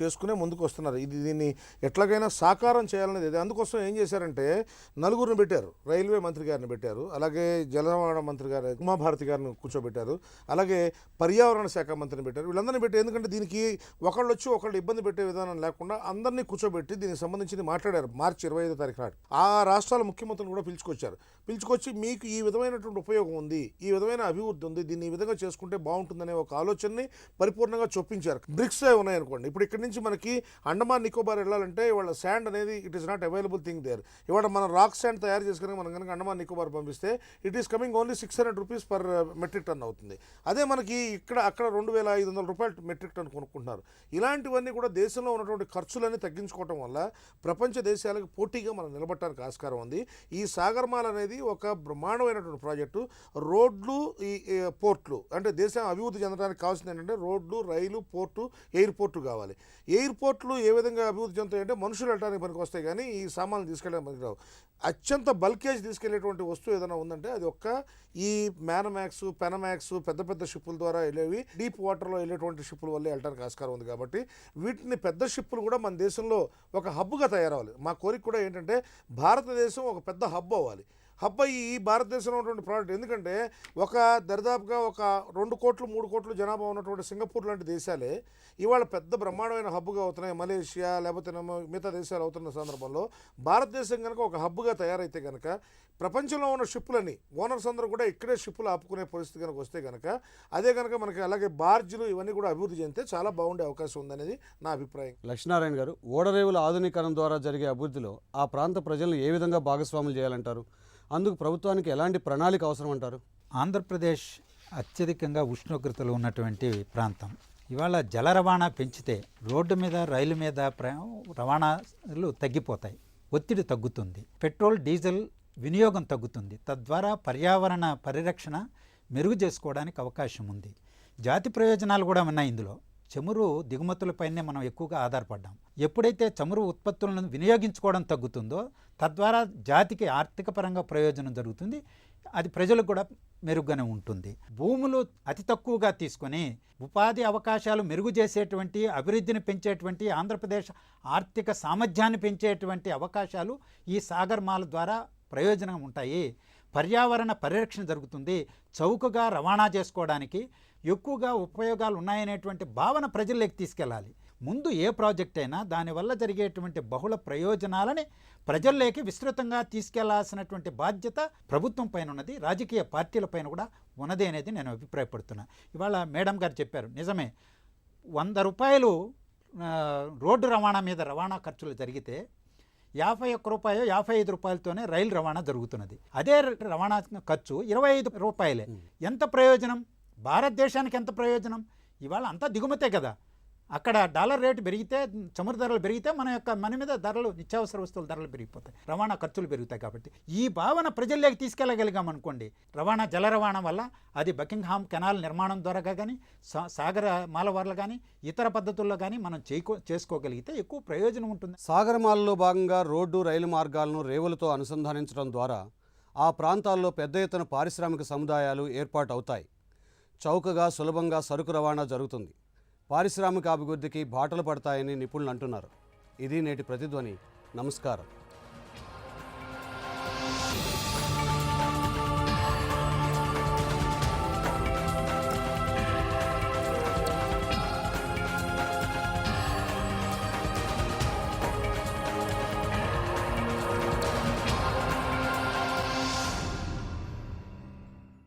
చేసుకునే ముందుకు వస్తున్నారు ఇది దీన్ని ఎట్లాగైనా సాకారం చేయాలనేది ఇది అందుకోసం ఏం చేశారంటే నలుగురిని పెట్టారు. రైల్వే మంత్రి గారిని పెట్టారు. అలాగే జలరవాణా మంత్రి గారు ఉమాభారతి గారిని కూర్చోబెట్టారు. అలాగే పర్యావరణ శాఖ మంత్రిని పెట్టారు. వీళ్ళందరినీ పెట్టి ఎందుకంటే దీనికి ఒకళ్ళు వచ్చి ఒకళ్ళు ఇబ్బంది పెట్టే విధానం లేకుండా అందరినీ కూర్చోబెట్టి దీనికి సంబంధించి మాట్లాడారు. మార్చి ఇరవై ఐదో తారీఖు నాడు. ఆ రాష్ట్రాల ముఖ్యమంత్రులు కూడా పిలుచుకొచ్చారు. పిలుచుకొచ్చి మీకు ఈ విధమైనటువంటి ఉపయోగం ఉంది ఈ విధమైన అభివృద్ధి ఉంది దీన్ని ఈ విధంగా చేసుకుంటే బాగుంటుందనే ఒక ఆలోచనని పరిపూర్ణంగా చొప్పించారు. బ్రిక్స్ ఉన్నాయనుకోండి. ఇప్పుడు ఇక్కడ నుంచి మనకి అండమాన్ నికోబార్ వెళ్ళాలంటే ఇవాళ శాండ్ అనేది it is not available thing there ఇవాళ మనం రాక్ శాండ్ తయారు చేసుకుని మనం కనుక అండమాన్ నికోబార్ పంపిస్తే it is coming only six hundred rupees per metric ton అవుతుంది. అదే మనకి ఇక్కడ అక్కడ రెండు వేల ఐదు వందల రూపాయలు మెట్రిక్ టన్ కొనుక్కుంటున్నారు. ఇలాంటివన్నీ కూడా దేశంలో ఉన్నటువంటి ఖర్చులన్నీ తగ్గించుకోవటం వల్ల ప్రపంచ దేశాలకు పోటీగా మనం నిలబట్టడానికి ఆస్కారం ఉంది. ఈ సాగర్మాల్ అనేది ఒక బ్రహ్మాండమైనటువంటి ప్రాజెక్టు. రోడ్లు ఈ ఈ పోర్ట్లు అంటే దేశం అభివృద్ధి చెందడానికి కావాల్సింది ఏంటంటే రోడ్లు రైలు పోర్టు ఎయిర్పోర్టు కావాలి. ఎయిర్పోర్ట్లు ఏ విధంగా అభివృద్ధి చెందుతాయంటే మనుషులు వెళ్ళడానికి పనికి వస్తాయి కానీ ఈ సామాన్లు తీసుకెళ్ళడానికి పనికి రావు అత్యంత బల్కేజ్ తీసుకెళ్ళేటువంటి వస్తువు ఏదైనా ఉందంటే అది ఒక్క ఈ మ్యానమాక్స్ పెనమాక్స్ పెద్ద పెద్ద షిప్పుల ద్వారా వెళ్ళేవి డీప్ వాటర్లో వెళ్ళేటువంటి షిప్పుల వల్ల వెళ్ళడానికి ఆస్కారం ఉంది కాబట్టి వీటిని పెద్ద షిప్పులు కూడా మన దేశంలో ఒక హబ్గా తయారవ్వాలి. మా కోరిక కూడా ఏంటంటే భారతదేశం ఒక పెద్ద హబ్ అవ్వాలి. హబ్బాయి ఈ భారతదేశంలో ఉన్నటువంటి ప్రోడక్ట్ ఎందుకంటే ఒక దరిదాపుగా ఒక రెండు కోట్లు మూడు కోట్లు జనాభా ఉన్నటువంటి సింగపూర్ లాంటి దేశాలే ఇవాళ పెద్ద బ్రహ్మాండమైన హబ్గా అవుతున్నాయి. మలేషియా లేకపోతే మిగతా దేశాలు అవుతున్న సందర్భంలో భారతదేశం కనుక ఒక హబ్గా తయారైతే కనుక ప్రపంచంలో ఉన్న షిప్పులని ఓనర్స్ అందరూ కూడా ఇక్కడే షిప్పులు ఆపుకునే పరిస్థితి కనుక వస్తే కనుక అదే కనుక మనకి అలాగే బార్జులు ఇవన్నీ కూడా అభివృద్ధి చెందితే చాలా బాగుండే అవకాశం ఉందనేది నా అభిప్రాయం. లక్ష్మీనారాయణ గారు ఓడరేవుల ఆధునీకరణ ద్వారా జరిగే అభివృద్ధిలో ఆ ప్రాంత ప్రజలను ఏ విధంగా భాగస్వాములు చేయాలంటారు? అందుకు ప్రభుత్వానికి ఎలాంటి ప్రణాళిక అవసరం అంటారు? ఆంధ్రప్రదేశ్ అత్యధికంగా ఉష్ణోగ్రతలు ఉన్నటువంటి ప్రాంతం. ఇవాళ జల రవాణా పెంచితే రోడ్డు మీద రైలు మీద ప్ర- రవాణాలు తగ్గిపోతాయి. ఒత్తిడి తగ్గుతుంది. పెట్రోల్ డీజిల్ వినియోగం తగ్గుతుంది. తద్వారా పర్యావరణ పరిరక్షణ మెరుగు చేసుకోవడానికి అవకాశం ఉంది. జాతి ప్రయోజనాలు కూడా ఉన్నాయి ఇందులో. చమురు దిగుమతులపైనే మనం ఎక్కువగా ఆధారపడ్డాం. ఎప్పుడైతే చమురు ఉత్పత్తులను వినియోగించుకోవడం తగ్గుతుందో తద్వారా జాతికి ఆర్థిక పరంగా ప్రయోజనం జరుగుతుంది. అది ప్రజలకు కూడా మెరుగ్గానే ఉంటుంది. భూములు అతి తక్కువగా తీసుకొని ఉపాధి అవకాశాలు మెరుగు చేసేటువంటి అభివృద్ధిని పెంచేటువంటి ఆంధ్రప్రదేశ్ ఆర్థిక సామర్థ్యాన్ని పెంచేటువంటి అవకాశాలు ఈ సాగర్మాల ద్వారా ప్రయోజనం ఉంటాయి. పర్యావరణ పరిరక్షణ జరుగుతుంది. చౌకగా రవాణా చేసుకోవడానికి ఎక్కువగా ఉపయోగాలు ఉన్నాయనేటువంటి భావన ప్రజల్లోకి తీసుకెళ్ళాలి. ముందు ఏ ప్రాజెక్ట్ అయినా దానివల్ల జరిగేటువంటి బహుళ ప్రయోజనాలని ప్రజల్లోకి విస్తృతంగా తీసుకెళ్ళాల్సినటువంటి బాధ్యత ప్రభుత్వం పైన ఉన్నది. రాజకీయ పార్టీల పైన కూడా ఉన్నది అనేది నేను అభిప్రాయపడుతున్నా. ఇవాళ మేడం గారు చెప్పారు నిజమే. వంద రూపాయలు రోడ్డు రవాణా మీద రవాణా ఖర్చులు జరిగితే యాభై ఒక్క రూపాయలు యాభై ఐదు రూపాయలతోనే రైలు రవాణా జరుగుతున్నది. అదే రవాణా ఖర్చు ఇరవై ఐదు రూపాయలే. ఎంత ప్రయోజనం? భారతదేశానికి ఎంత ప్రయోజనం? ఇవాళ అంతా దిగుమతే కదా. అక్కడ డాలర్ రేటు పెరిగితే చమురు ధరలు పెరిగితే మన యొక్క మన మీద ధరలు నిత్యావసర వస్తువుల ధరలు పెరిగిపోతాయి. రవాణా ఖర్చులు పెరుగుతాయి కాబట్టి. ఈ భావన ప్రజల్లోకి తీసుకెళ్ళగలిగాం అనుకోండి. రవాణా జల రవాణా వల్ల అది బకింగ్హామ్ కెనాల్ నిర్మాణం ద్వారా కానీ సాగర మాలవార్లు కానీ ఇతర పద్ధతుల్లో కానీ మనం చేకో చేసుకోగలిగితే ఎక్కువ ప్రయోజనం ఉంటుంది. సాగరమాలలో భాగంగా రోడ్డు రైలు మార్గాలను రేవులతో అనుసంధానించడం ద్వారా ఆ ప్రాంతాల్లో పెద్ద ఎత్తున పారిశ్రామిక సముదాయాలు ఏర్పాటు అవుతాయి చౌకగా సులభంగా సరుకు రవాణా జరుగుతుంది. పారిశ్రామిక అభివృద్ధికి బాటలు పడతాయని నిపుణులు అంటున్నారు. ఇది నేటి ప్రతిధ్వని. నమస్కారం.